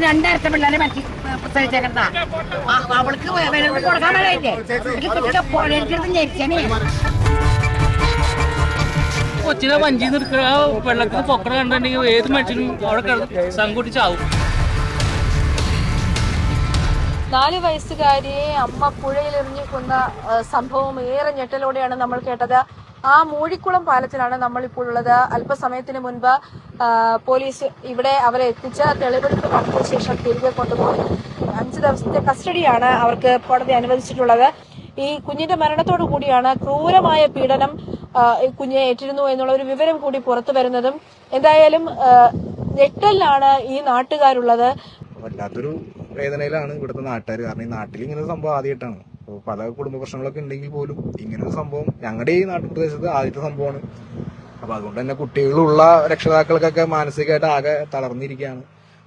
ഞാൻ രണ്ടായിരത്തി പിള്ളേരെ പ്രസവിച്ചേക്കണ്ട അവൾക്ക് കൊടുക്കാൻ ഞെരിച്ചനെ. കൊച്ചിനെ വഞ്ചി നിൽക്കുക വെള്ളത്തിന് പൊക്കട കണ്ടിട്ടുണ്ടെങ്കിൽ ഏത് മനുഷ്യനും അവിടെ കിടന്ന് നാല് വയസ്സുകാരിയെ അമ്മ പുഴയിലെറിഞ്ഞു കൊന്ന സംഭവം ഏറെ ഞെട്ടലോടെയാണ് നമ്മൾ കേട്ടത്. ആ മൂഴിക്കുളം പാലത്തിലാണ് നമ്മൾ ഇപ്പോൾ ഉള്ളത്. അല്പസമയത്തിന് മുൻപ് പോലീസ് ഇവിടെ അവരെ എത്തിച്ച് തെളിവെടുപ്പ് നടത്തിയ ശേഷം തിരികെ കൊണ്ടുപോയി. അഞ്ച് ദിവസത്തെ കസ്റ്റഡിയാണ് അവർക്ക് കോടതി അനുവദിച്ചിട്ടുള്ളത്. ഈ കുഞ്ഞിന്റെ മരണത്തോടു കൂടിയാണ് ക്രൂരമായ പീഡനം കുഞ്ഞെ ഏറ്റിരുന്നു എന്നുള്ള ഒരു വിവരം കൂടി പുറത്തു വരുന്നതും. എന്തായാലും ഞെട്ടലിലാണ് ഈ നാട്ടുകാരുള്ളത്. വല്ലാത്തൊരു വേദനയിലാണ് ഇവിടുത്തെ നാട്ടുകാർ കാരണം ഈ നാട്ടിൽ ഇങ്ങനെ സംഭവം ആദ്യമായിട്ടാണ്. അപ്പോൾ പല കുടുംബ പ്രശ്നങ്ങളൊക്കെ ഉണ്ടെങ്കിൽ പോലും ഇങ്ങനെ ഒരു സംഭവം ഞങ്ങളുടെ ഈ നാട്ടുപ്രദേശത്ത് ആദ്യത്തെ സംഭവമാണ്. അപ്പൊ അതുകൊണ്ട് തന്നെ കുട്ടികളുള്ള രക്ഷിതാക്കൾക്കൊക്കെ മാനസികമായിട്ട് ആകെ തളർന്നിരിക്കുകയാണ്.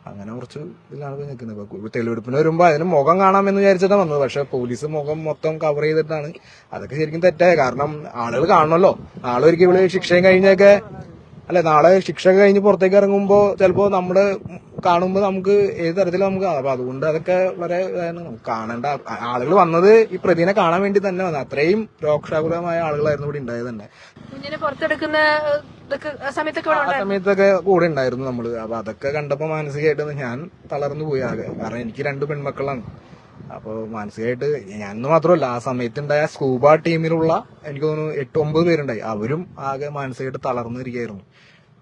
അങ്ങനെ കുറച്ച് ഇതിലാണ് നിൽക്കുന്നത്. ഇപ്പൊ തെളിവെടുപ്പിന് വരുമ്പോൾ അതിന് മുഖം കാണാമെന്ന് വിചാരിച്ചിട്ടാണ് വന്നത്. പക്ഷെ പോലീസ് മുഖം മൊത്തം കവർ ചെയ്തിട്ടാണ്. അതൊക്കെ ശരിക്കും തെറ്റായ കാരണം ആളുകൾ കാണണമല്ലോ നാളെ ഒരിക്കൽ ഇവിടെ ശിക്ഷയും കഴിഞ്ഞൊക്കെ അല്ലെ നാളെ ശിക്ഷ കഴിഞ്ഞ് പുറത്തേക്ക് ഇറങ്ങുമ്പോൾ ചിലപ്പോൾ നമ്മൾ കാണുമ്പോ നമുക്ക് ഏത് തരത്തിലും നമുക്ക്. അപ്പൊ അതുകൊണ്ട് അതൊക്കെ വളരെ. കാണേണ്ട. ആളുകൾ വന്നത് ഈ പ്രതിനെ കാണാൻ വേണ്ടി തന്നെ വന്നത്. അത്രയും രോക്ഷാകുലമായ ആളുകളായിരുന്നു ഇവിടെ ഉണ്ടായത് തന്നെ. കുഞ്ഞിനെ പുറത്തെടുക്കുന്ന സമയത്തൊക്കെ കൂടെ ഉണ്ടായിരുന്നു നമ്മൾ. അപ്പൊ അതൊക്കെ കണ്ടപ്പോ മാനസികമായിട്ട് ഞാൻ തളർന്നു പോയി ആകെ. കാരണം എനിക്ക് രണ്ട് പെൺമക്കളാണ്. അപ്പൊ മാനസികമായിട്ട് ഞാൻ മാത്രമല്ല ആ സമയത്തുണ്ടായ സ്കൂബ ടീമിലുള്ള എനിക്ക് തോന്നുന്നു എട്ട് ഒമ്പത് പേരുണ്ടായി. അവരും ആകെ മാനസികമായിട്ട് തളർന്നിരിക്കുകയായിരുന്നു.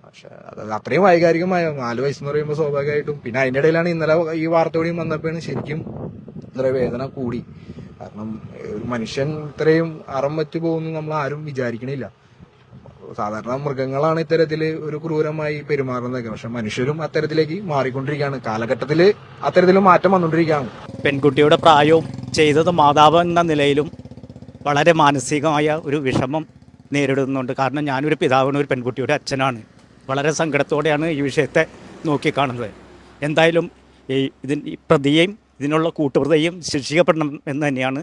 പക്ഷെ അത് അത്രയും വൈകാരികമായ നാല് വയസ്സെന്ന് പറയുമ്പോൾ സ്വാഭാവികമായിട്ടും. പിന്നെ അതിന്റെ ഇടയിലാണ് ഇന്നലെ ഈ വാർത്ത കൂടിയും വന്നപ്പോഴാണ് ശരിക്കും ഇത്ര വേദന കൂടി. കാരണം ഒരു മനുഷ്യൻ ഇത്രയും അറം വെച്ച് പോകുന്നു നമ്മൾ ആരും വിചാരിക്കണില്ല. സാധാരണ മൃഗങ്ങളാണ് ഇത്തരത്തിൽ ഒരു ക്രൂരമായി പെരുമാറുന്നതൊക്കെ പക്ഷെ മനുഷ്യരും അത്തരത്തിലേക്ക് മാറിക്കൊണ്ടിരിക്കുകയാണ്. കാലഘട്ടത്തിൽ അത്തരത്തിൽ മാറ്റം വന്നുകൊണ്ടിരിക്കുകയാണ്. പെൺകുട്ടിയുടെ പ്രായവും ചെയ്തത് മാതാവ് എന്ന നിലയിലും വളരെ മാനസികമായ ഒരു വിഷമം നേരിടുന്നുണ്ട്. കാരണം ഞാനൊരു പിതാവാണ് ഒരു പെൺകുട്ടിയുടെ അച്ഛനാണ്. വളരെ സങ്കടത്തോടെയാണ് ഈ വിഷയത്തെ നോക്കിക്കാണുന്നത് എന്തായാലും ഈ ഇതിന് പ്രതിയെയും ഇതിനുള്ള കൂട്ടുപ്രതിയും ശിക്ഷിക്കപ്പെടണം എന്ന് തന്നെയാണ്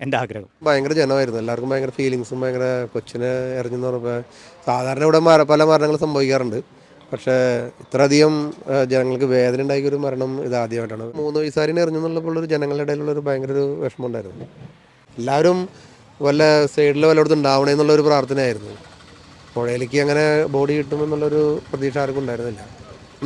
എന്റെ ആഗ്രഹം. ഭയങ്കര ജനമായിരുന്നു. എല്ലാവർക്കും ഭയങ്കര ഫീലിങ്സും ഭയങ്കര കൊച്ചിനെ എറിഞ്ഞെന്ന് പറഞ്ഞപ്പോൾ സാധാരണ ഇവിടെ പല മരണങ്ങൾ സംഭവിക്കാറുണ്ട്. പക്ഷേ ഇത്രയധികം ജനങ്ങൾക്ക് വേദന ഉണ്ടാക്കിയ ഒരു മരണം ഇത് ആദ്യമായിട്ടാണ്. മൂന്ന് വയസ്സാരിനെ എറിഞ്ഞെന്നുള്ളപ്പോൾ ഒരു ജനങ്ങളുടെ ഇടയിലുള്ള ഒരു ഭയങ്കര ഒരു വിഷമം ഉണ്ടായിരുന്നു. എല്ലാവരും വല്ല സൈഡിൽ വല്ലയിടത്തും ഉണ്ടാവണേ എന്നുള്ള ഒരു പ്രാർത്ഥനയായിരുന്നു. പുഴയിലേക്ക് അങ്ങനെ ബോഡി കിട്ടുമെന്നുള്ളൊരു പ്രതീക്ഷ ആർക്കും ഉണ്ടായിരുന്നില്ല.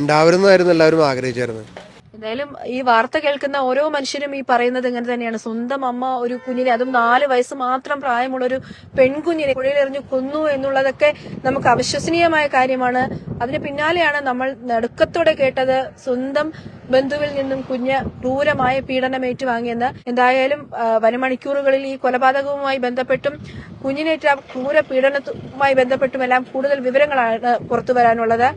ഉണ്ടാവരുന്നതായിരുന്നു എല്ലാവരും ആഗ്രഹിച്ചായിരുന്നത്. എന്തായാലും ഈ വാർത്ത കേൾക്കുന്ന ഓരോ മനുഷ്യരും ഈ പറയുന്നത് ഇങ്ങനെ തന്നെയാണ്. സ്വന്തം അമ്മ ഒരു കുഞ്ഞിനെ അതും നാല് വയസ്സ് മാത്രം പ്രായമുള്ള ഒരു പെൺകുഞ്ഞിനെ പുഴയിലെറിഞ്ഞു കൊന്നു എന്നുള്ളതൊക്കെ നമുക്ക് അവിശ്വസനീയമായ കാര്യമാണ്. അതിന് പിന്നാലെയാണ് നമ്മൾ നടുക്കത്തോടെ കേട്ടത് സ്വന്തം ബന്ധുവിൽ നിന്നും കുഞ്ഞ് ക്രൂരമായ പീഡനം ഏറ്റുവാങ്ങിയെന്ന്. എന്തായാലും വനമണിക്കൂറുകളിൽ ഈ കൊലപാതകവുമായി ബന്ധപ്പെട്ടും കുഞ്ഞിനേറ്റ ക്രൂര പീഡനവുമായി ബന്ധപ്പെട്ടുമെല്ലാം കൂടുതൽ വിവരങ്ങളാണ് പുറത്തു വരാനുള്ളത്.